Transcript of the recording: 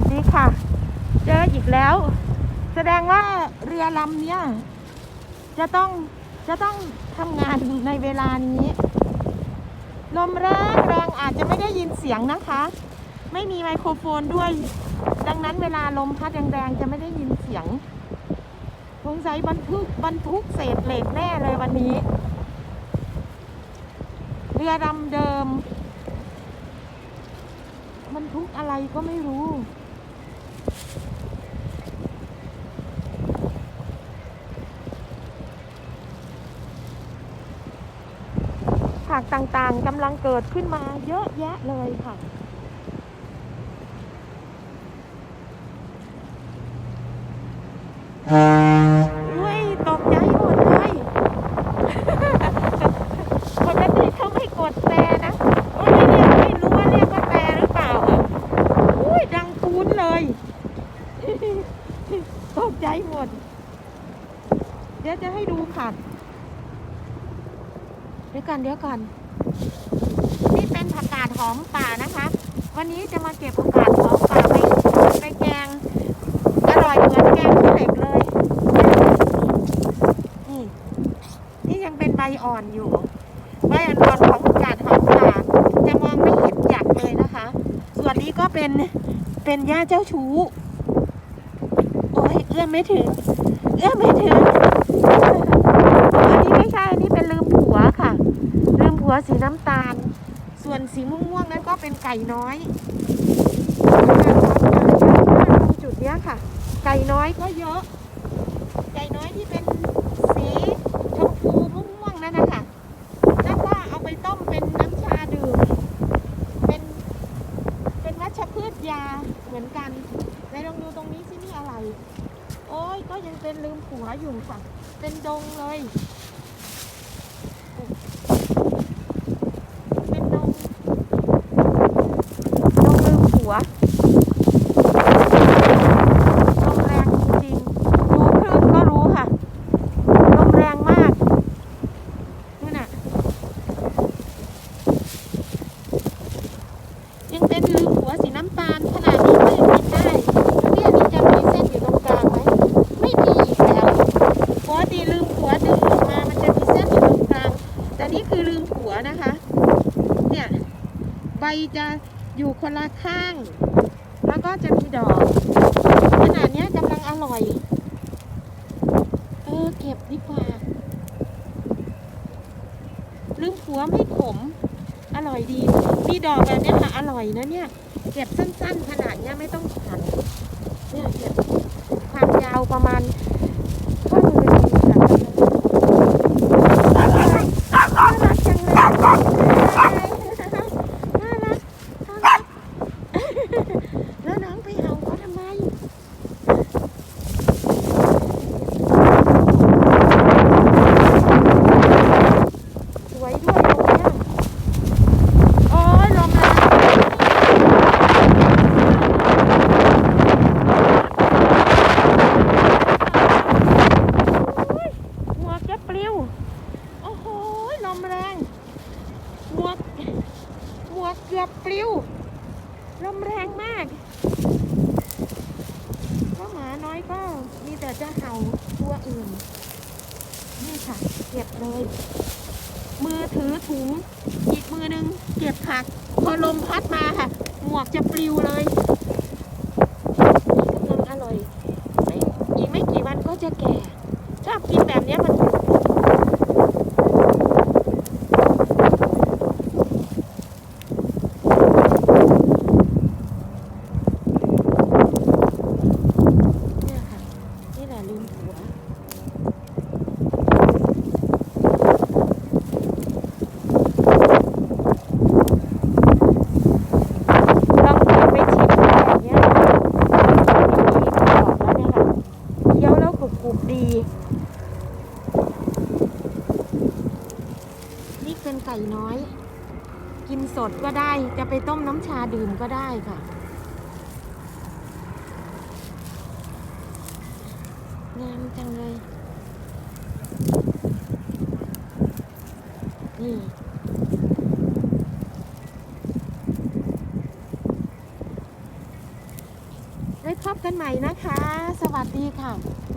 วัสดีค่ะ เจออีกแล้ว แสดงว่าเรือลำเนี้ยจะต้องจะต้องทำงานในเวลานี้ ลมแรงแรงอาจจะไม่ได้ยินเสียงนะคะ ไม่มีไมโครโฟนด้วย ดังนั้นเวลาลมพัดแรงๆจะไม่ได้ยินเสียงสงสัยบรรทุกบรรทุกเศษเหล็กแน่เลยวันนี้ เรือลำเดิมบรรทุกอะไรก็ไม่รู้ ผักต่างๆกำลังเกิดขึ้นมาเยอะแยะเลยค่ะ อุ้ยตกใจหมดเลยปกติเขาไม่กดแต่นะว่าไม่เรียกไม่รู้ว่าเรียกว่าแต่หรือเปล่าอะอุ้ยดังปูนเลย ตกใจหมด เดี๋ยวจะให้ดูผัก เดี๋ยวกันเดี๋ยวกันนี่เป็นผักกาดหอมป่านะคะ วันนี้จะมาเก็บผักกาดหอมป่าไปไปแกงอร่อยเหมือนแกงขี้เหล็กเลยนี่นี่ยังเป็นใบอ่อนอยู่ใบอ่อนของผักกาดหอมป่าจะมองไม่เห็นหยักเลยนะคะ ส่วนนี้ก็เป็นเป็นหญ้าเจ้าชู้โอ้ยเอื้อมไม่ถึง เอื้อมไม่ถึง อันนี้ไม่ใช่ อันนี้เป็นลืมผัวค่ะ ลืมผัว สีน้ำตาล ส่วนสีม่วงๆนั้นก็เป็นไก่น้อยตรงจุดเนี้ยค่ะ ไก่น้อยก็เยอะ ไก่น้อยที่เป็นสีชมพูม่วงๆนั่นนะคะนั่นก็เอาไปต้มเป็นน้ำชาดื่ม เป็นเป็นวัชพืชยาเหมือนกันไหนลองดูตรงนี้สินี่อะไร โอ้ยก็ยังเป็นลืมผัวอยู่ค่ะ เป็นดงเลย เป็นดง ด งลืมผัวลมแรงจริงๆดูคลื่นก็รู้ค่ะลมแรงมากนู่น่ะยังเป็นลืมหัวสีน้ำตาลขนาดนี้ก็ยังกินได้เนี่ยนี่จะมีเส้นอยู่ตรงกลางไหมไม่มีอีกแล้วปกติลืมหัวดึงออกมามันจะมีเส้นอยู่ตรงกลาง แต่นี่คือลืมหัวนะคะ เนี่ยใบจะ อยู่คนละข้าง แล้วก็จะมีดอกขนาดเนี้ยกำลังอร่อย เออ เก็บดีกว่า ลืมหัวไม่ขม อร่อยดี มีดอกแบบเนี้ยค่ะ อร่อยนะเนี่ย เก็บสั้นๆ ขนาดเนี้ยไม่ต้องขันเนี่ยเก็บความยาวประมาณข้อมือดีค่ะน่ารักจังเลยน่ารักน่ารักแล้วน้องไปเอาเขาทำไม สวยด้วยตรงเนี้ยโอ้ยลมแรงโอ้ยหมวกจะปลิว โอ้โหลมแรง หมวกหมวกเกือบปลิวลมแรงมากก็หมาน้อยก็มีแต่จะเห่าตัวอื่น นี่ค่ะ เก็บเลย มือถือถุง อีกมือหนึ่งเก็บผัก พอลมพัดมาค่ะ หมวกจะปลิวเลยนี่กำลังอร่อยไม่อีกไม่กี่วันก็จะแก่ ชอบกินแบบเนี้ยมันเนี่ยค่ะ นี่แหละลืมหัว ลองกินไปชิมแบบเนี้ยมีกรอบแล้วเนี่ยค่ะเคี้ยวแล้วกรุบก รุบดีนี่เป็นไก่น้อย กินสดก็ได้ จะไปต้มน้ำชาดื่มก็ได้ค่ะ งามจังเลย นี่ได้พบกันใหม่นะคะ สวัสดีค่ะ